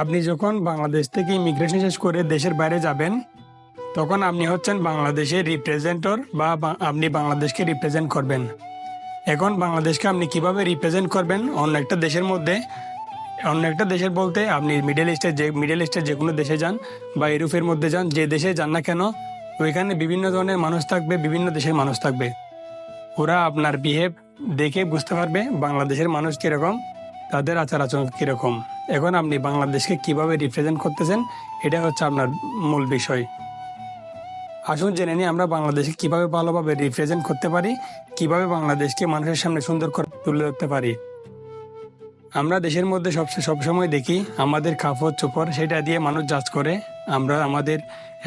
আপনি যখন বাংলাদেশ থেকে ইমিগ্রেশন শেষ করে দেশের বাইরে যাবেন, তখন আপনি হচ্ছেন বাংলাদেশের রিপ্রেজেন্টর বা আপনি বাংলাদেশকে রিপ্রেজেন্ট করবেন। এখন বাংলাদেশকে আপনি কীভাবে রিপ্রেজেন্ট করবেন? অন্য একটা দেশের মধ্যে, অন্য একটা দেশের বলতে আপনি মিডল ইস্টের যে মিডল ইস্টের যে কোনো দেশে যান বা ইউরোপের মধ্যে যান, যে দেশে যান না কেন, ওইখানে বিভিন্ন ধরনের মানুষ থাকবে, বিভিন্ন দেশের মানুষ থাকবে। ওরা আপনার বিহেভ দেখে বুঝতে পারবে বাংলাদেশের মানুষ কীরকম। তাদের আচার আচরণ কীরকম? এখন আপনি বাংলাদেশকে কীভাবে রিপ্রেজেন্ট করতেছেন এটা হচ্ছে আপনার মূল বিষয়। আসুন জেনে নিই আমরা বাংলাদেশকে কীভাবে ভালোভাবে রিপ্রেজেন্ট করতে পারি, কীভাবে বাংলাদেশকে মানুষের সামনে সুন্দর করে তুলে ধরতে পারি। আমরা দেশের মধ্যে সব সবসময় দেখি আমাদের কাপড়, চোপড়, সেটা দিয়ে মানুষ জাজ করে, আমরা, আমাদের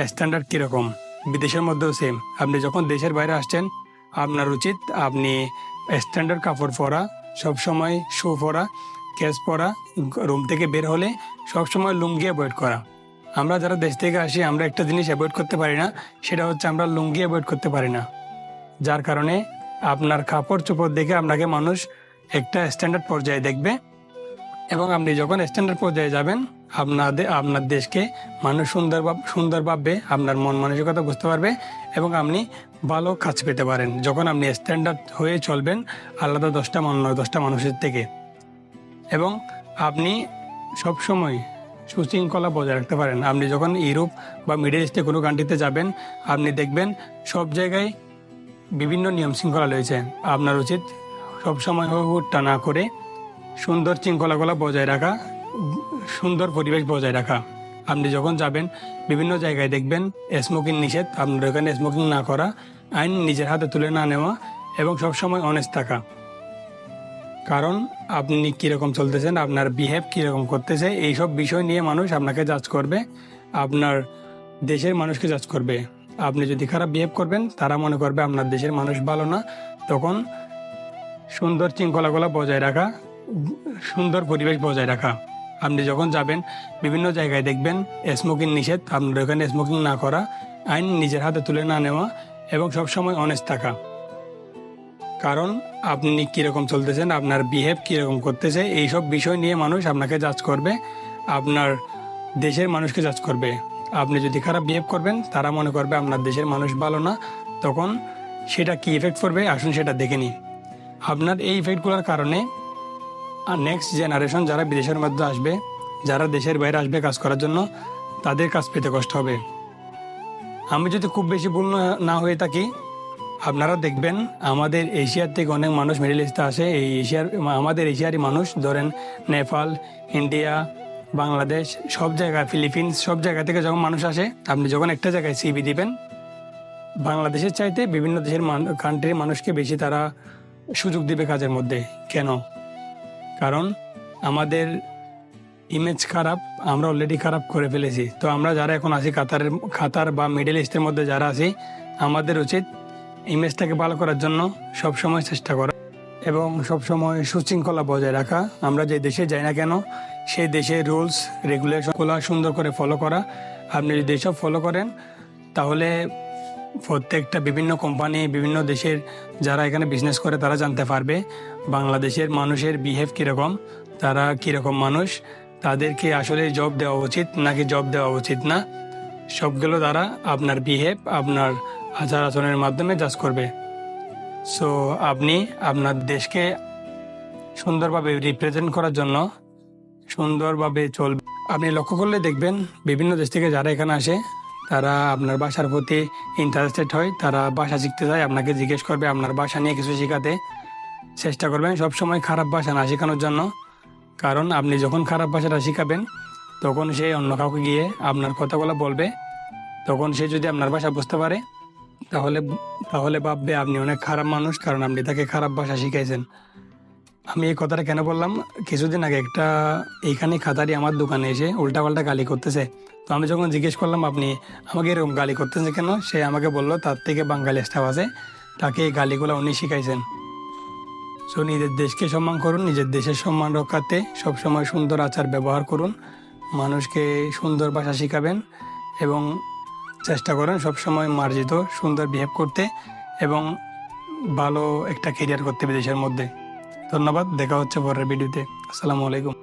স্ট্যান্ডার্ড কীরকম। বিদেশের মধ্যেও সেম আপনি যখন দেশের বাইরে আসছেন, আপনার উচিত আপনি স্ট্যান্ডার্ড কাপড় পরা সবসময় শু পরা ক্যাচ পরা, রুম থেকে বের হলে সবসময় লুঙ্গি অ্যাভয়েড করা। আমরা যারা দেশ থেকে আসি, আমরা একটা জিনিস অ্যাভয়েড করতে পারি না, সেটা হচ্ছে আমরা লুঙ্গি অ্যাভয়েড করতে পারি না। যার কারণে আপনার কাপড় চোপড় দেখে আপনাকে মানুষ একটা স্ট্যান্ডার্ড পর্যায়ে দেখবে এবং আপনি যখন স্ট্যান্ডার্ড পর্যায়ে যাবেন আপনাদের আপনার দেশকে মানুষ সুন্দর সুন্দর ভাববে, আপনার মন মানসিকতা বুঝতে পারবে এবং আপনি ভালো কাজ পেতে পারেন। যখন আপনি স্ট্যান্ডার্ড হয়ে চলবেন, আলাদা দশটা মানুষ দশটা মানুষের থেকে। এবং আপনি সবসময় সুশৃঙ্খলা বজায় রাখতে পারেন। আপনি যখন ইউরোপ বা মিডল ইস্টে কোনো কান্ট্রিতে যাবেন, আপনি দেখবেন সব জায়গায় বিভিন্ন নিয়ম শৃঙ্খলা রয়েছে। আপনার উচিত সবসময় হুটটা না করে সুন্দর শৃঙ্খলাগুলো বজায় রাখা, সুন্দর পরিবেশ বজায় রাখা। আপনি যখন যাবেন, বিভিন্ন জায়গায় দেখবেন স্মোকিং নিষেধ, আপনার ওখানে স্মোকিং না করা, আইন নিজের হাতে তুলে না নেওয়া এবং সবসময় অনেস্ট থাকা। কারণ আপনি কীরকম চলতেছেন, আপনার বিহেভ কীরকম করতেছে, এইসব বিষয় নিয়ে মানুষ আপনাকে জাজ করবে, আপনার দেশের মানুষকে জাজ করবে। আপনি যদি খারাপ বিহেভ করবেন, তারা মনে করবে আপনার দেশের মানুষ ভালো না। তখন সুন্দর শৃঙ্খলাগুলো বজায় রাখা, সুন্দর পরিবেশ বজায় রাখা। আপনি যখন যাবেন, বিভিন্ন জায়গায় দেখবেন স্মোকিং নিষেধ, আপনার ওখানে স্মোকিং না করা, আইন নিজের হাতে তুলে না নেওয়া এবং সবসময় অনেস্ট থাকা। কারণ আপনি কীরকম চলতেছেন, আপনার বিহেভ কীরকম করতেছে, এইসব বিষয় নিয়ে মানুষ আপনাকে জাজ করবে, আপনার দেশের মানুষকে জাজ করবে। আপনি যদি খারাপ বিহেভ করবেন, তারা মনে করবে আপনার দেশের মানুষ ভালো না, তখন সেটা কি ইফেক্ট করবে আসুন সেটা দেখে নিই। আপনার এই ইফেক্টগুলোর কারণে নেক্সট জেনারেশন যারা বিদেশের মধ্যে আসবে, যারা দেশের বাইরে আসবে কাজ করার জন্য, তাদের কাজ পেতে কষ্ট হবে। আমি যদি খুব বেশি ভুল না- না হয়ে থাকি, আপনারা দেখবেন আমাদের এশিয়ার থেকে অনেক মানুষ মিডল ইস্টে আসে। এই এশিয়ার, আমাদের এশিয়ারই মানুষ, ধরেন নেপাল, ইন্ডিয়া, বাংলাদেশ, সব জায়গায়, ফিলিপিন্স, সব জায়গা থেকে যখন মানুষ আসে, আপনি যখন একটা জায়গায় সিবি দিবেন, বাংলাদেশের চাইতে বিভিন্ন দেশের কান্ট্রির মানুষকে বেশি তারা সুযোগ দিবে কাজের মধ্যে। কেন? কারণ আমাদের ইমেজ খারাপ, আমরা অলরেডি খারাপ করে ফেলেছি। তো আমরা যারা এখন আছি কাতারের, কাতার বা মিডল ইস্টের মধ্যে যারা আছি, আমাদের উচিত ইমেজটাকে ভালো করার জন্য সব সময় চেষ্টা করা এবং সব সময় সুশৃঙ্খলা বজায় রাখা। আমরা যে দেশে যাই না কেন, সেই দেশের রুলস রেগুলেশনগুলো সুন্দর করে ফলো করা। আপনি যদি এসব ফলো করেন, তাহলে প্রত্যেকটা বিভিন্ন কোম্পানি বিভিন্ন দেশের যারা এখানে বিজনেস করে, তারা জানতে পারবে বাংলাদেশের মানুষের বিহেভ কীরকম, তারা কীরকম মানুষ, তাদেরকে আসলে জব দেওয়া উচিত নাকি জব দেওয়া উচিত না, সবগুলো তারা আপনার বিহেভ আপনার আচার আচরণের মাধ্যমে জাজ করবে। সো আপনি আপনার দেশকে সুন্দরভাবে রিপ্রেজেন্ট করার জন্য সুন্দরভাবে চলবে। আপনি লক্ষ্য করলে দেখবেন বিভিন্ন দেশ থেকে যারা এখানে আসে তারা আপনার ভাষার প্রতি ইন্টারেস্টেড হয়, তারা ভাষা শিখতে চায় আপনাকে জিজ্ঞেস করবে আপনার ভাষা নিয়ে কিছু শেখাতে। চেষ্টা করবেন সবসময় খারাপ ভাষা না শেখানোর জন্য। কারণ আপনি যখন খারাপ ভাষাটা শেখাবেন, তখন সে অন্য কাউকে গিয়ে আপনার কথাগুলো বলবে। তখন সে যদি আপনার ভাষা বুঝতে পারে, তাহলে তাহলে ভাববে আপনি অনেক খারাপ মানুষ, কারণ আপনি তাকে খারাপ ভাষা শিখাইছেন। আমি এই কথাটা কেন বললাম? কিছুদিন আগে একটা এইখানে খাতারি আমার দোকানে এসে উল্টাপাল্টা গালি করতেছে। তো আমি যখন জিজ্ঞেস করলাম, আপনি আমাকে এরকম গালি করতেছে কেন? সে আমাকে বলল, তার থেকে বাঙালি স্টাফ আছে। তাকে এই গালিগুলো উনি শিখাইছেন। সো নিজের দেশকে সম্মান করুন, নিজের দেশের সম্মান রক্ষাতে সবসময় সুন্দর আচার ব্যবহার করুন। মানুষকে সুন্দর ভাষা শেখাবেন এবং চেষ্টা করেন সবসময় মার্জিত, সুন্দর বিহেভ করতে এবং ভালো একটা কেরিয়ার করতে বিদেশের মধ্যে। ধন্যবাদ দেখা হচ্ছে পরের ভিডিওতে। আসসালামু আলাইকুম।